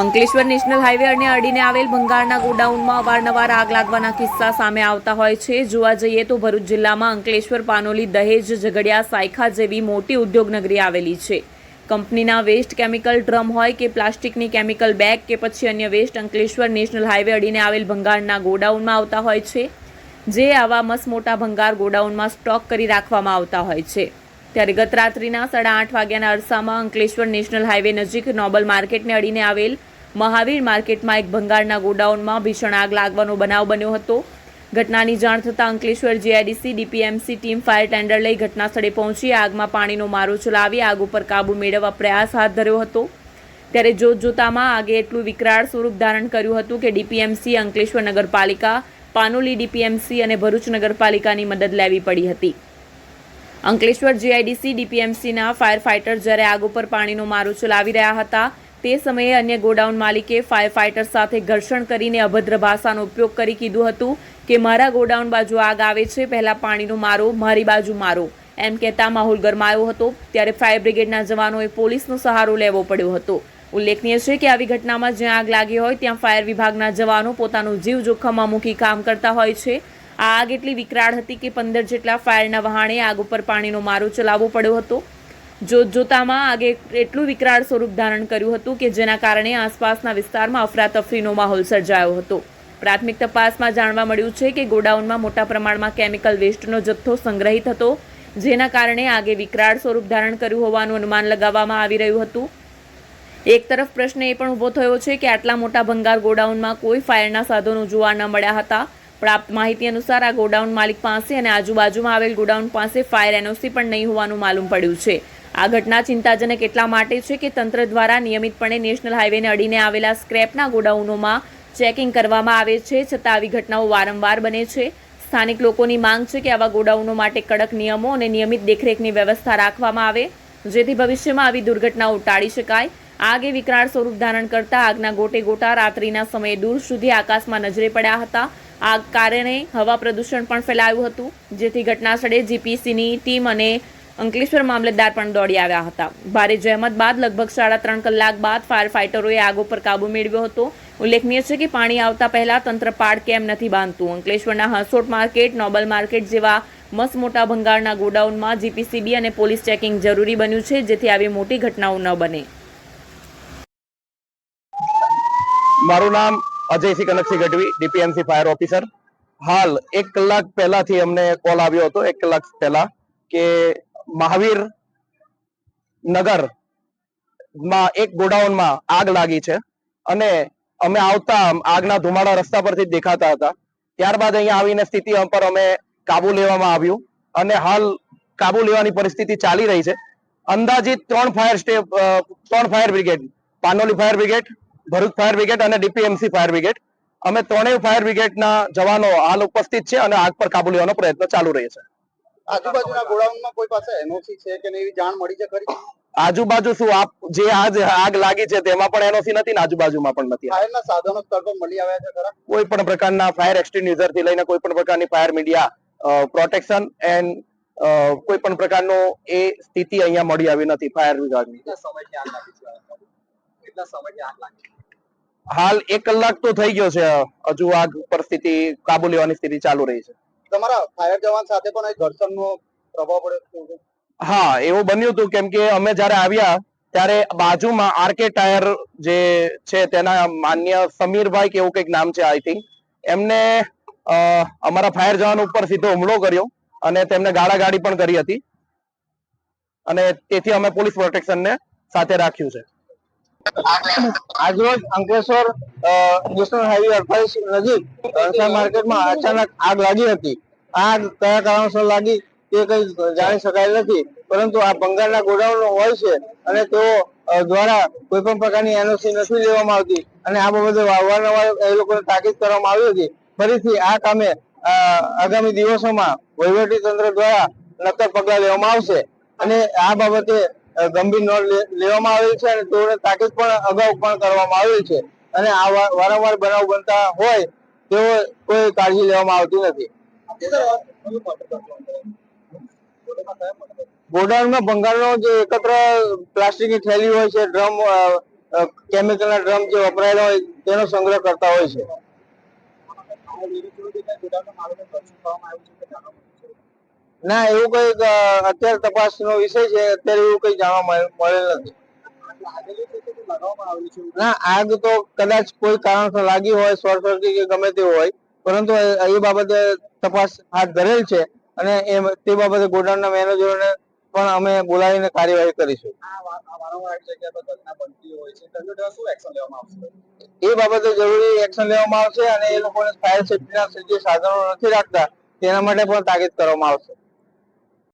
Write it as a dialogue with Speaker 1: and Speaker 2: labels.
Speaker 1: Ankleshwar national highway અને અડીને આવેલ ભંગારના ગોડાઉનમાં અવારનવાર આગ લાગવાના કિસ્સા સામે આવતા હોય છે. જોવા જઈએ તો ભરૂચ જિલ્લામાં અંકલેશ્વર, પાનોલી, દહેજ, ઝઘડિયા, સાયખા જેવી મોટી ઉદ્યોગનગરી આવેલી છે. કંપનીના વેસ્ટ કેમિકલ ડ્રમ હોય કે પ્લાસ્ટિકની કેમિકલ બેગ કે પછી અન્ય વેસ્ટ અંકલેશ્વર નેશનલ હાઈવે અડીને આવેલ ભંગારના ગોડાઉનમાં આવતા હોય છે, જે આવા મસમોટા મોટા ભંગાર ગોડાઉનમાં સ્ટોક કરી રાખવામાં આવતા હોય છે. ત્યારે ગત રાત્રિના સાડા આઠ વાગ્યાના અરસામાં અંકલેશ્વર નેશનલ હાઈવે નજીક નોબલ માર્કેટને અડીને આવેલ મહાવીર માર્કેટમાં એક ભંગારના ગોડાઉનમાં ભીષણ આગ લાગવાનો બનાવ બન્યો હતો. ઘટનાની જાણ થતાં Ankleshwar GIDC, DPMC team fire tender લઈ ઘટના સ્થળે પહોંચી આગમાં પાણીનો મારો ચલાવી આગ ઉપર કાબુ મેળવવા પ્રયાસ હાથ ધર્યો હતો. ત્યારે જોતજોતામાં આગે એટલું વિકરાળ સ્વરૂપ ધારણ કર્યું હતું કે ડીપીએમસી, અંકલેશ્વર નગરપાલિકા, પાનોલી ડીપીએમસી અને ભરૂચ નગરપાલિકાની મદદ લેવી પડી હતી. અંકલેશ્વર જીઆઈડીસી, ડીપીએમસીના ફાયર ફાઇટર જ્યારે આગ ઉપર પાણીનો મારો ચલાવી રહ્યા હતા, તે સમયે અન્ય ગોડાઉન માલિકે ફાયર ફાઇટર સાથે ઘર્ષણ કરીને અભદ્ર ભાષાનો ઉપયોગ કરી કીધું હતું કે, મારા ગોડાઉન બાજુ આગ આવે છે, પહેલાં પાણીનો મારો, મારી બાજુ મારો. એમ કહેતા માહોલ ગરમાયો હતો, ત્યારે ફાયર બ્રિગેડના જવાનોએ પોલીસનો સહારો લેવો પડ્યો હતો. ઉલ્લેખનીય છે કે, આવી ઘટનામાં જ્યાં આગ લાગી હોય, ત્યાં ફાયર વિભાગના જવાનો પોતાનો જીવ જોખમમાં મૂકી કામ કરતા હોય છે. આ આગ એટલી વિકરાળ હતી કે પંદર જેટલા ફાયરના વહાણે આગ ઉપર પાણીનો મારો ચલાવવો પડ્યો હતો. જોત જોતામાં આગે એટલું વિકરાળ સ્વરૂપ ધારણ કર્યું હતું કે જેના કારણે આસપાસના વિસ્તારમાં અફરાતફરીનો માહોલ સર્જાયો હતો. પ્રાથમિક તપાસમાં જાણવા મળ્યું છે કે ગોડાઉનમાં મોટા પ્રમાણમાં કેમિકલ વેસ્ટનો જથ્થો સંગ્રહિત હતો, જેના કારણે આગે વિકરાળ સ્વરૂપ ધારણ કર્યું હોવાનું અનુમાન લગાવવામાં આવી રહ્યું હતું. એક તરફ પ્રશ્ન એ પણ ઊભો થયો છે કે આટલા મોટા ભંગાર ગોડાઉનમાં કોઈ ફાયરના સાધનો જોવા ન મળ્યા હતા. પ્રાપ્ત માહિતી અનુસાર આ ગોડાઉન માલિક પાસે અને આજુબાજુમાં આવેલ ગોડાઉન પાસે ફાયર એનઓસી પણ નહીં હોવાનું માલુમ પડ્યું છે. આ ઘટના ચિંતાજનક એટલા માટે છે કે તંત્ર દ્વારા નિયમિતપણે નેશનલ હાઈવેને અડીને આવેલા સ્ક્રેપના ગોડાઉનોમાં ચેકિંગ કરવામાં આવે છે, છતાં આવી ઘટનાઓ વારંવાર બને છે. સ્થાનિક લોકોની માંગ છે કે આવા ગોડાઉનો માટે કડક નિયમો અને નિયમિત દેખરેખની વ્યવસ્થા રાખવામાં આવે, જેથી ભવિષ્યમાં આવી દુર્ઘટનાઓ ટાળી શકાય. આગે વિકરાળ સ્વરૂપ ધારણ કરતા આગના ગોટે ગોટા રાત્રિના સમયે દૂર સુધી આકાશમાં નજરે પડ્યા હતા. આગ કારણે હવા પ્રદૂષણ પણ ફેલાયું હતું, જેથી ઘટના સ્થળે જીપીસીની ટીમ અને અંકલેશ્વર મામલતદાર પણ દોડી આવ્યા હતા. ભારે જહેમત બાદ લગભગ સાડા ત્રણ કલાક બાદ ફાયર ફાઇટરોએ આગ ઉપર કાબુ મેળવ્યો હતો. ઉલ્લેખનીય છે કે પાણી આવતા પહેલા તંત્ર પાડ કેમ નથી બાંધતું. અંકલેશ્વરના હસોટ માર્કેટ, નોબલ માર્કેટ જેવા મસ્ત મોટા ભંગારના ગોડાઉનમાં જીપીસીબી અને પોલીસ ચેકિંગ જરૂરી બન્યું છે, જેથી આવી મોટી ઘટનાઓ ન બને.
Speaker 2: મારું નામ Ajaysinh Kanaksinh Gadhvi, DPMC fire officer. હાલ એક કલાક પહેલાથી અમને કોલ આવ્યો હતો, એક કલાક પહેલા, કે મહાવીર નગરમાં એક ગોડાઉનમાં આગ લાગી છે અને અમે આવતા આગના ધુમાડા રસ્તા પરથી દેખાતા હતા. ત્યારબાદ અહીંયા આવીને સ્થિતિ પર અમે કાબુ લેવામાં આવ્યું અને હાલ કાબુ લેવાની પરિસ્થિતિ ચાલી રહી છે. અંદાજિત ત્રણ ફાયર સ્ટેપ ત્રણ fire brigade, Panoli fire brigade Bharuch fire brigade અને ડીપીએમસી ફાયર બ્રિગેડ. અમે ત્રણેય ફાયર બ્રિગેડના જવાનો હાલ ઉપસ્થિત છે અને આગ પર કાબુ લેવાનો પ્રયત્ન ચાલુ રહે છે.
Speaker 3: આજુબાજુના ગોડાઉનમાં કોઈ પાસે એનઓસી છે કે એવી જાણ મળી છે ખરી?
Speaker 2: આજુબાજુ શું આપ જે આજ આગ લાગી છે તેમાં પણ એનઓસી નથી ને આજુબાજુમાં પણ નથી.
Speaker 3: ફાયરના સાધનો સ્થળ પર મળી આવ્યા છે ખરા?
Speaker 2: કોઈ પણ પ્રકારના ફાયર એક્સટિન્યુઝરથી લઈને કોઈ પણ પ્રકારની ફાયર મીડિયા પ્રોટેક્શન એન્ડ કોઈ પણ પ્રકારનો એ સ્થિતિ અહીંયા મળી આવી નથી ફાયર વિભાગની.
Speaker 3: કેટલા સમયથી આગ લાગી?
Speaker 2: હાલ એક કલાક તો થઈ ગયો છે. હજુ આગ પરિસ્થિતિ કાબુ લેવાની સ્થિતિ ચાલુ રહી છે.
Speaker 3: તમારા ફાયર જવાન સાથે પણ એક ઘર્ષણનો પ્રભાવ પડ્યો
Speaker 2: હા એવું બન્યું હતું કેમ કે અમે જ્યારે આવ્યા ત્યારે બાજુમાં આરકે ટાયર જે છે તેના માન્ય સમીરભાઈ કે એવું કંઈક નામ છે આઈ થિંક એમને અમારા ફાયર જવાન ઉપર સીધો હુમલો કર્યો અને તેમને ગાળાગાડી પણ કરી હતી. અને તેથી અમે પોલીસ પ્રોટેક્શનને સાથે રાખ્યું છે.
Speaker 4: આજરોજ અંકલેશ્વર નેશનલ હાઈવે અડતાલીસ નજીક રણછોડ માર્કેટમાં અચાનક આગ લાગી હતી. આગ કયા કારણોસર લાગી તે કઈ જાણી શકાય નથી, પરંતુ આ બંગાળના ગોડાઉન હોય છે અને તેઓ દ્વારા કોઈ પણ પ્રકારની એનઓસી નથી લેવામાં આવતી અને આ બાબતે વારંવાર એ લોકોને તાકીદ કરવામાં આવી હતી. ફરીથી આ કામે આગામી દિવસોમાં વહીવટી તંત્ર દ્વારા નક્કર પગલાં લેવામાં આવશે અને આ બાબતે ગંભીર નોંધ લેવામાં આવેલ છે અને તેઓને તાકીદ પણ અગાઉ પણ કરવામાં આવેલ છે. અને આ વારંવાર બનાવ બનતા હોય તેઓ કોઈ કાળજી લેવામાં આવતી નથી. ગોડાઉનમાં ભંગારનો જે એકત્ર પ્લાસ્ટિકની થેલી હોય છે, ડ્રમ કેમિકલના ડ્રમ જે વપરાયેલા હોય તેનો સંગ્રહ કરતા હોય છે. ના એવું કઈ અત્યારે તપાસનો વિષય છે અત્યારે એવું કઈ જાણવા મળેલ નથી. ના આગ તો કદાચ કોઈ કારણસર લાગી હોય શોર્ટ સર્કિટ કે ગમે તે હોય પરંતુ એ- બાબતે તપાસ હાથ ધરેલ છે અને એ તે બાબતે ગોડાઉનના મેનેજરોને પણ અમે બોલાવીને કાર્યવાહી કરીશું. એ બાબતે જરૂરી એક્શન લેવામાં આવશે અને એ લોકોને ફાયર સેફ્ટીના જે સાધનો નથી રાખતા તેના માટે પણ તાકીદ કરવામાં આવશે.